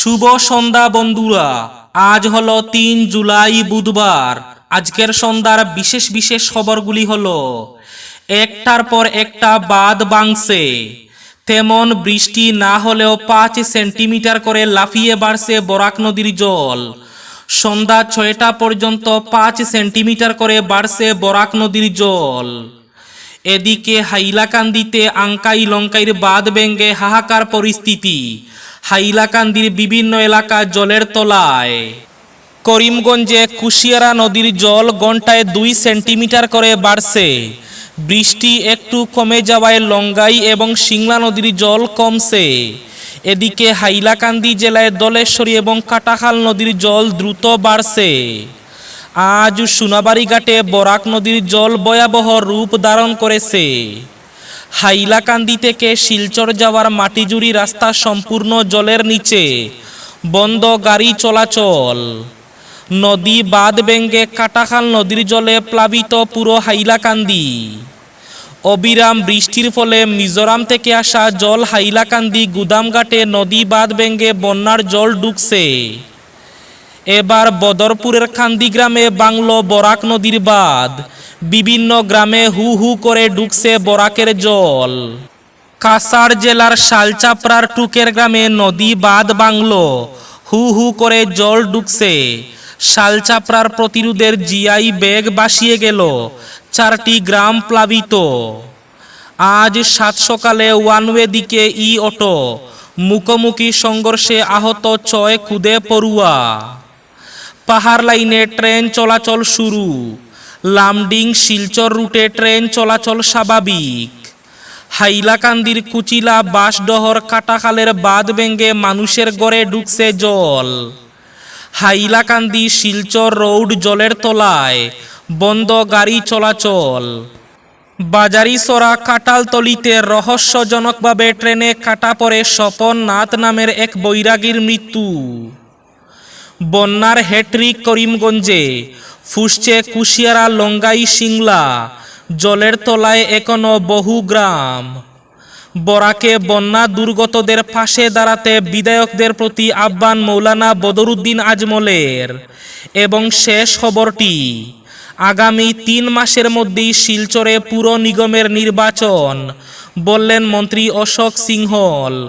শুভ সন্ধ্যা বন্ধুরা। আজ হলো তিন জুলাই বুধবার। আজকের সন্ধ্যার বিশেষ বিশেষ খবরগুলি হলো, একটার পর একটা বাদ বাংছে তেমন বৃষ্টি না হলেও পাঁচ সেন্টিমিটার করে লাফিয়ে বাড়ছে বরাক নদীর জল। সন্ধ্যা ছয়টা পর্যন্ত পাঁচ সেন্টিমিটার করে বাড়ছে বরাক নদীর জল। এদিকে হাইলাকান্দিতে আঙ্কাই লঙ্কাইর বাদ ভেঙ্গে হাহাকার পরিস্থিতি। হাইলাকান্দির বিভিন্ন এলাকা জলের তলায়। করিমগঞ্জে কুশিয়ারা নদীর জল ঘন্টায় দুই সেন্টিমিটার করে বাড়ছে। বৃষ্টি একটু কমে যাওয়ায় লঙ্গাই এবং সিংলা নদীর জল কমছে। এদিকে হাইলাকান্দি জেলায় দলেশ্বরী এবং কাটাখাল নদীর জল দ্রুত বাড়ছে। আজ সোনাবাড়ি ঘাটে বরাক নদীর জল ভয়াবহ রূপ ধারণ করেছে। হাইলাকান্দি থেকে শিলচর যাওয়ার মাটিজুরি রাস্তা সম্পূর্ণ জলের নিচে। বন্ধ গাড়ি চলাচল। নদী বাঁধ ভেঙ্গে কাটাখাল নদীর জলে প্লাবিত পুরো হাইলাকান্দি। অবিরাম বৃষ্টির ফলে মিজোরাম থেকে আসা জল হাইলাকান্দি গুদামঘাটে নদী বাঁধ ভেঙ্গে বন্যার জল ঢুকছে এবার বদরপুরের কান্দি গ্রামে বাংলো বরাক নদীর বাঁধ। বিভিন্ন গ্রামে হু হু করে ডুকছে বরাকের জল। কাসার জেলার শালচাপড়ার টুকের গ্রামে নদী বাঁধ বাংলো। হু হু করে জল ডুকছে। শালচাপড়ার প্রতিরোধের জিআই বেগ বাসিয়ে গেল। চারটি গ্রাম প্লাবিত। আজ সাত সকালে ওয়ানওয়ে দিকে ই অটো। মুখোমুখি সংঘর্ষে আহত ছয় খুদে পড়ুয়া। পাহাড় লাইনে ট্রেন চলাচল শুরু। লামডিং শিলচর রুটে ট্রেন চলাচল স্বাভাবিক। হাইলাকান্দির কুচিলা বাসডহর কাটাখালের বাঁধ ভেঙ্গে মানুষের গড়ে ঢুকছে জল। হাইলাকান্দি শিলচর রোড জলের তলায় বন্ধ গাড়ি চলাচল। বাজারিসরা কাটালতলিতে রহস্যজনকভাবে ট্রেনে কাটা পড়ে স্বপন নাথ নামের এক বৈরাগীর মৃত্যু। বন্যার হ্যাট্রিক করিমগঞ্জে ফুসছে কুশিয়ারা লঙ্গাই সিংলা, জলের তলায় এখনও বহু গ্রাম। বরাকে বন্যা দুর্গতদের পাশে দাঁড়াতে বিধায়কদের প্রতি আহ্বান মৌলানা বদরুদ্দিন আজমলের। এবং শেষ খবরটি, আগামী তিন মাসের মধ্যেই শিলচরে পুর নিগমের নির্বাচন, বললেন মন্ত্রী অশোক সিংহল।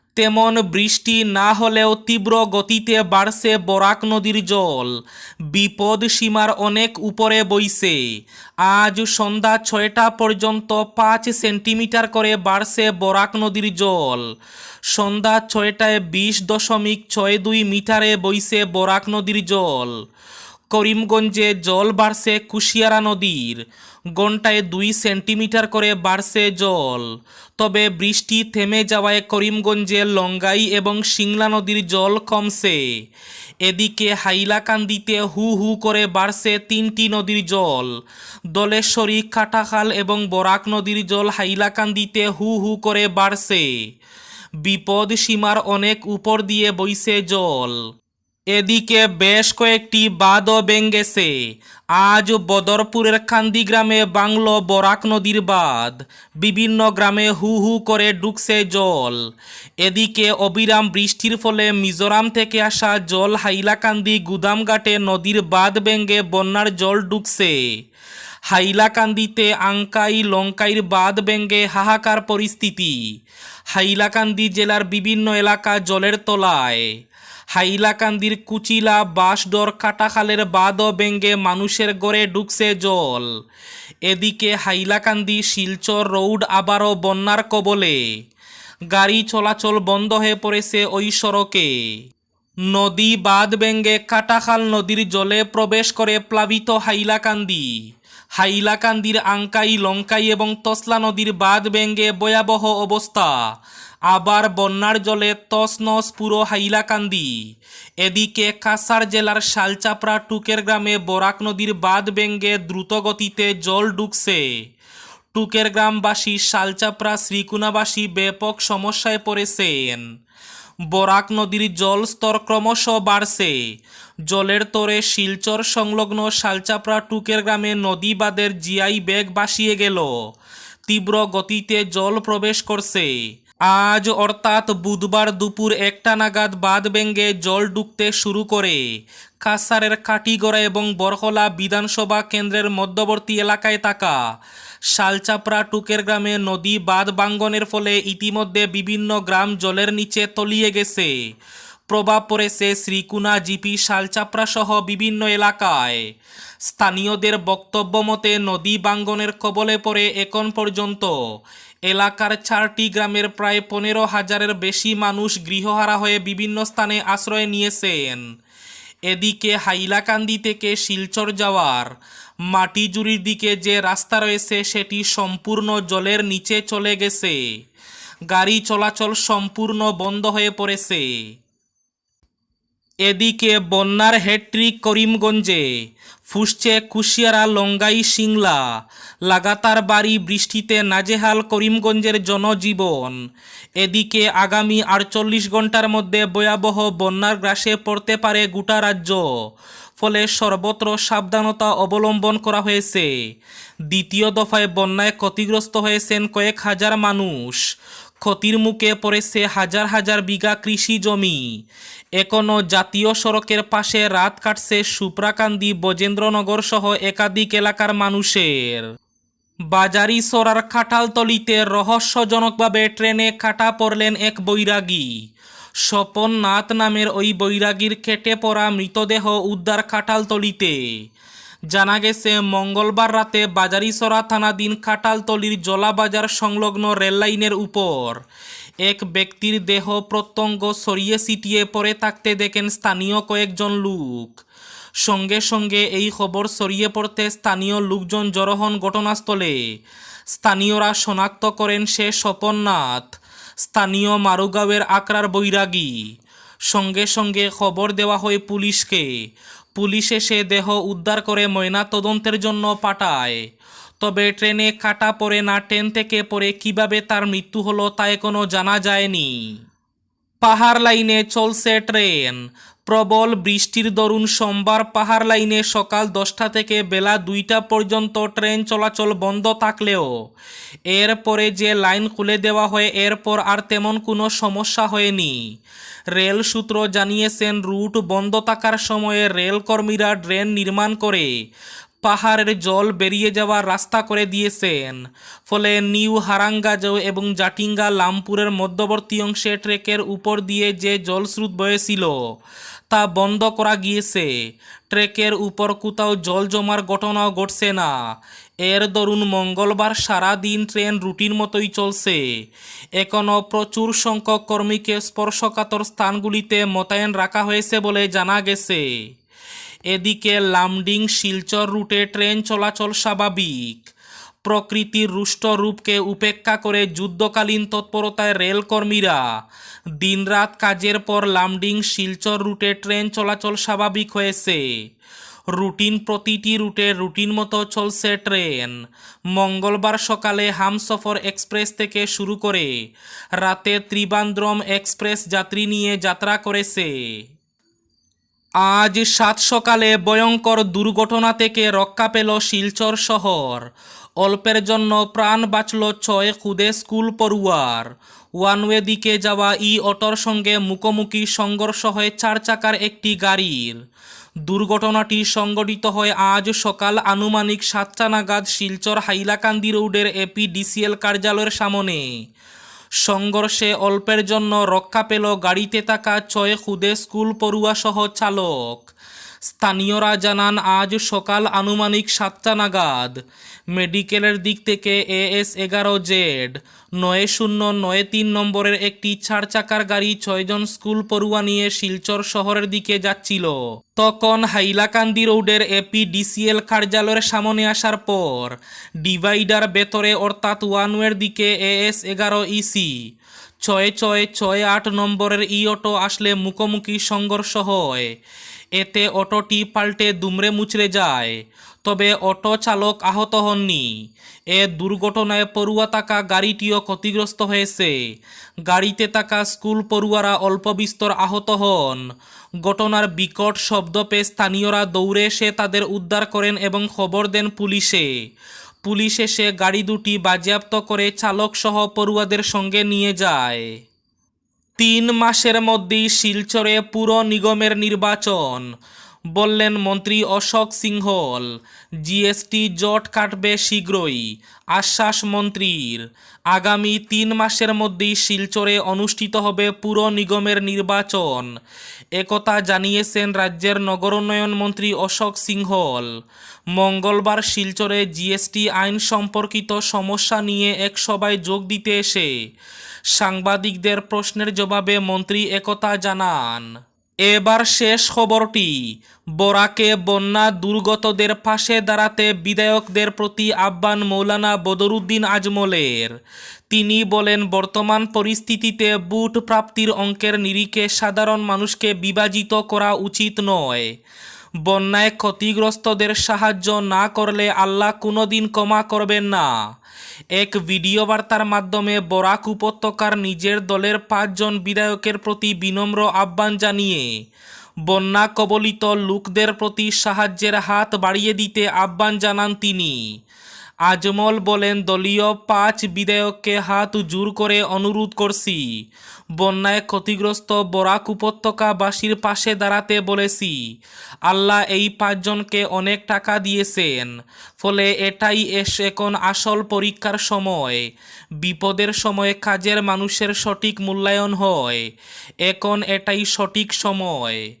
তেমন বৃষ্টি না হলেও তীব্র গতিতে বাড়ছে বরাক নদীর জল। বিপদ সীমার অনেক উপরে বইছে। আজ সন্ধ্যা ছয়টা পর্যন্ত পাঁচ সেন্টিমিটার করে বাড়ছে বরাক নদীর জল। সন্ধ্যা ছয়টায় বিশ দশমিক ছয় দুই মিটারে বইছে বরাক নদীর জল। করিমগঞ্জে জল বাড়ছে কুশিয়ারা নদীর। ঘন্টায় দুই সেন্টিমিটার করে বাড়ছে জল। তবে বৃষ্টি থেমে যাওয়ায় করিমগঞ্জে লঙ্গাই এবং সিংলা নদীর জল কমছে। এদিকে হাইলাকান্দিতে হু হু করে বাড়ছে তিনটি নদীর জল। দলেশ্বরী কাটাখাল এবং বরাক নদীর জল হাইলাকান্দিতে হু হু করে বাড়ছে। বিপদ সীমার অনেক উপর দিয়ে বইছে জল। এদিকে বেশ কয়েকটি বাঁধও ভেঙ্গেছে। আজ বদরপুরের কান্দি গ্রামে বাংলো বরাক নদীর বাঁধ। বিভিন্ন গ্রামে হু হু করে ডুকছে জল। এদিকে অবিরাম বৃষ্টির ফলে মিজোরাম থেকে আসা জল হাইলাকান্দি গুদামঘাটে নদীর বাঁধ ভেঙ্গে বন্যার জল ডুকছে। হাইলাকান্দিতে আঙ্কাই লঙ্কাইর বাঁধ ভেঙ্গে হাহাকার পরিস্থিতি। হাইলাকান্দি জেলার বিভিন্ন এলাকা জলের তলায়। হাইলাকান্দির কুচিলা বাঁশডর কাটাখালের বাঁধও বেঙ্গে মানুষের গড়ে ঢুকছে জল। এদিকে হাইলাকান্দি, শিলচর রোড আবারও বন্যার কবলে। গাড়ি চলাচল বন্ধ হয়ে পড়েছে ওই সড়কে। নদী বাঁধ বেঙ্গে কাটাখাল নদীর জলে প্রবেশ করে প্লাবিত হাইলাকান্দি। হাইলাকান্দির আঙ্কাই লঙ্কাই এবং তসলা নদীর বাঁধ বেঙ্গে ভয়াবহ অবস্থা। আবার বন্যার জলে তসনস পুরো হাইলাকান্দি। এদিকে কাসার জেলার শালচাপড়া টুকের গ্রামে বরাক নদীর বাঁধ ভেঙ্গে দ্রুত গতিতে জল ঢুকছে টুকের গ্রামবাসী শালচাপড়া শ্রীকুনাবাসী ব্যাপক সমস্যায় পড়েছেন। বরাক নদীর জল স্তর ক্রমশ বাড়ছে। জলের তরে শিলচর সংলগ্ন শালচাপড়া টুকের গ্রামে নদী বাঁধের জিআই বেগ বাসিয়ে গেল। তীব্র গতিতে জল প্রবেশ করছে। আজ অর্থাৎ বুধবার দুপুর একটা নাগাদ বাঁধ বেঙ্গে জল ঢুকতে শুরু করে। কাসারের কাটিগড়া এবং বরহলা বিধানসভা কেন্দ্রের মধ্যবর্তী এলাকায় থাকা শালচাপড়া টুকের গ্রামে নদী বাঁধ বাঙ্গনের ফলে ইতিমধ্যে বিভিন্ন গ্রাম জলের নিচে তলিয়ে গেছে। প্রভাব পড়েছে শ্রীকুনা জিপি শালচাপড়া সহ বিভিন্ন এলাকায়। স্থানীয়দের বক্তব্য মতে নদী বাঙ্গনের কবলে পড়ে এখন পর্যন্ত। এলাকার চারটি গ্রামের প্রায় পনেরো হাজারের বেশি মানুষ গৃহহারা হয়ে বিভিন্ন স্থানে আশ্রয় নিয়েছেন। এদিকে হাইলাকান্দি থেকে শিলচর যাওয়ার মাটিজুরির দিকে যে রাস্তা রয়েছে, সেটি সম্পূর্ণ জলের নিচে চলে গেছে। গাড়ি চলাচল সম্পূর্ণ বন্ধ হয়ে পড়েছে। এদিকে বন্যার হ্যাট্রিক করিমগঞ্জে ফুসছে কুশিয়ারা লঙ্গাই সিংলা। লাগাতার বাড়ি বৃষ্টিতে নাজেহাল করিমগঞ্জের জনজীবন। এদিকে আগামী আটচল্লিশ ঘণ্টার মধ্যে ভয়াবহ বন্যার গ্রাসে পড়তে পারে গোটা রাজ্য। ফলে সর্বত্র সাবধানতা অবলম্বন করা হয়েছে। দ্বিতীয় দফায় বন্যায় ক্ষতিগ্রস্ত হয়েছেন কয়েক হাজার মানুষ। ক্ষতির মুখে পড়েছে হাজার হাজার বিঘা কৃষি জমি। এখনও জাতীয় সড়কের পাশে রাত কাটছে সুপ্রাকান্দি বজেন্দ্রনগর সহ একাধিক এলাকার মানুষের। বাজারি সরার খাটালতলিতে রহস্যজনকভাবে ট্রেনে কাটা পড়লেন এক বৈরাগী। স্বপন নাথ নামের ওই বৈরাগীর কেটে পড়া মৃতদেহ উদ্ধার খাটালতলিতে জানা গেছে, মঙ্গলবার রাতে বাজারিসরা থানাধীন খাটালতলির জলাবাজার সংলগ্ন রেললাইনের উপর এক ব্যক্তির দেহ প্রত্যঙ্গ সরিয়ে ছিটিয়ে পড়ে থাকতে দেখেন স্থানীয় কয়েকজন লোক। সঙ্গে সঙ্গে এই খবর ছড়িয়ে পড়তে স্থানীয় লোকজন জড়ো হন ঘটনাস্থলে। স্থানীয়রা শনাক্ত করেন, সে স্বপননাথ স্থানীয় মারুগাঁওয়ের আকরার বৈরাগী। সঙ্গে সঙ্গে খবর দেওয়া হয় পুলিশকে। পুলিশ এসে দেহ উদ্ধার করে ময়না তদন্তের জন্য পাঠায়। তবে ট্রেনে কাটা পড়ে না, ট্রেন থেকে পড়ে কীভাবে তার মৃত্যু হলো তা এখনও জানা যায়নি। পাহাড় লাইনে চলছে ট্রেন। প্রবল বৃষ্টির দরুন সোমবার পাহাড় লাইনে সকাল দশটা থেকে বেলা দুইটা পর্যন্ত ট্রেন চলাচল বন্ধ থাকলেও এরপরে যে লাইন খুলে দেওয়া হয়, এরপর আর তেমন কোনো সমস্যা হয়নি। রেল সূত্র জানিয়েছেন, রুট বন্ধ থাকার সময়ে রেলকর্মীরা ড্রেন নির্মাণ করে পাহাড়ের জল বেরিয়ে যাওয়ার রাস্তা করে দিয়েছেন। ফলে নিউ হারাঙ্গাজো এবং জাটিঙ্গা লামপুরের মধ্যবর্তী অংশে ট্রেকের উপর দিয়ে যে জলস্রোত বয়েছিল, তা বন্ধ করা গিয়েছে। ট্রেকের উপর কোথাও জল জমার ঘটনাও ঘটছে না। এর দরুন মঙ্গলবার সারা দিন ট্রেন রুটিন মতোই চলছে। এখনও প্রচুর সংখ্যক কর্মীকে স্পর্শকাতর স্থানগুলিতে মোতায়েন রাখা হয়েছে বলে জানা গেছে। এদিকে লামডিং শিলচর রুটে ট্রেন চলাচল স্বাভাবিক। প্রকৃতির রুষ্ট রূপকে উপেক্ষা করে যুদ্ধকালীন তৎপরতায় রেলকর্মীরা দিনরাত কাজের পর লামডিং শিলচর রুটে ট্রেন চলাচল স্বাভাবিক হয়েছে। রুটিন প্রতিটি রুটে রুটিন মতো চলছে ট্রেন। মঙ্গলবার সকালে হামসফর এক্সপ্রেস থেকে শুরু করে রাতে ত্রিবান্দ্রম এক্সপ্রেস যাত্রী নিয়ে যাত্রা করেছে। আজ সাত সকালে ভয়ঙ্কর দুর্ঘটনা থেকে রক্ষা পেল শিলচর শহর। অল্পের জন্য প্রাণ বাঁচল ছয় খুদে স্কুল পড়ুয়ার। ওয়ানওয়ে দিকে যাওয়া ই অটোর সঙ্গে মুখোমুখি সংঘর্ষ হয় চার চাকার একটি গাড়ির। দুর্ঘটনাটি সংঘটিত হয় আজ সকাল আনুমানিক সাতটা নাগাদ শিলচর হাইলাকান্দি রোডের এপিডিসিএল কার্যালয়ের সামনে। সংঘর্ষে অল্পের জন্য রক্ষা পেল গাড়িতে থাকা ছয় খুদে স্কুল পড়ুয়াসহ চালক। স্থানীয়রা জানান আজ সকাল আনুমানিক সাতটা নাগাদ। মেডিকেলের দিক থেকে এএস এগারো জেড, নয় শূন্য নয় তিন নম্বরের একটি চার চাকার গাড়ি ছয়জন স্কুল পড়ুয়া নিয়ে শিলচর শহরের দিকে যাচ্ছিল। তখন হাইলাকান্দি রোডের এপিডিসিএল কার্যালয়ের সামনে আসার পর ডিভাইডার বেতরে অর্থাৎ ওয়ানওয়ের দিকে এএস এগারো ইসি, ছয় ছয় ছয় আট নম্বরের ই অটো আসলে মুখোমুখি সংঘর্ষ হয়। এতে অটোটি পাল্টে দুমড়ে মুচড়ে যায়। তবে অটো চালক আহত হননি। এ দুর্ঘটনায় পড়ুয়া থাকা গাড়িটিও ক্ষতিগ্রস্ত হয়েছে। গাড়িতে থাকা স্কুল পড়ুয়ারা অল্প বিস্তর আহত হন। ঘটনার বিকট শব্দ পেয়ে স্থানীয়রা দৌড়ে এসে তাদের উদ্ধার করেন এবং খবর দেন পুলিশে। পুলিশ এসে গাড়ি দুটি বাজেয়াপ্ত করে চালক সহ পড়ুয়াদের সঙ্গে নিয়ে যায়। তিন মাসের মধ্যেই শিলচরে পুর নিগমের নির্বাচন, বললেন মন্ত্রী অশোক সিংহল। জিএসটি জট কাটবে শীঘ্রই, আশ্বাস মন্ত্রীর। আগামী তিন মাসের মধ্যেই শিলচরে অনুষ্ঠিত হবে পুর নিগমের নির্বাচন। একথা জানিয়েছেন রাজ্যের নগরোন্নয়ন মন্ত্রী অশোক সিংহল। মঙ্গলবার শিলচরে জিএসটি আইন সম্পর্কিত সমস্যা নিয়ে এক সভায় যোগ দিতে এসে সাংবাদিকদের প্রশ্নের জবাবে মন্ত্রী একথা জানান, এবার শেষ খবরটি, বরাকে বন্যা দুর্গতদের পাশে দাঁড়াতে বিধায়কদের প্রতি আহ্বান মৌলানা বদরুদ্দিন আজমলের। তিনি বলেন, বর্তমান পরিস্থিতিতে বুট প্রাপ্তির অঙ্কের নিরিখে সাধারণ মানুষকে বিভাজিত করা উচিত নয়। বন্যায় ক্ষতিগ্রস্তদের সাহায্য না করলে আল্লাহ কোনো দিন ক্ষমা করবেন না। এক ভিডিও বার্তার মাধ্যমে বরাক উপত্যকার নিজের দলের পাঁচজন বিধায়কের প্রতি বিনম্র আহ্বান জানিয়ে, বন্যা কবলিত লোকদের প্রতি সাহায্যের হাত বাড়িয়ে দিতে আহ্বান জানান তিনি। আজমল বলেন, দলীয় পাঁচ বিধায়ককে হাত জোর করে অনুরোধ করছি। বন্যায় ক্ষতিগ্রস্ত বরাক উপত্যকাবাসীর পাশে দাঁড়াতে বলেছি। আল্লাহ এই পাঁচজনকে অনেক টাকা দিয়েছেন। ফলে এটাই এস এখন আসল পরীক্ষার সময়। বিপদের সময় কাজের মানুষের সঠিক মূল্যায়ন হয়। এখন এটাই সঠিক সময়।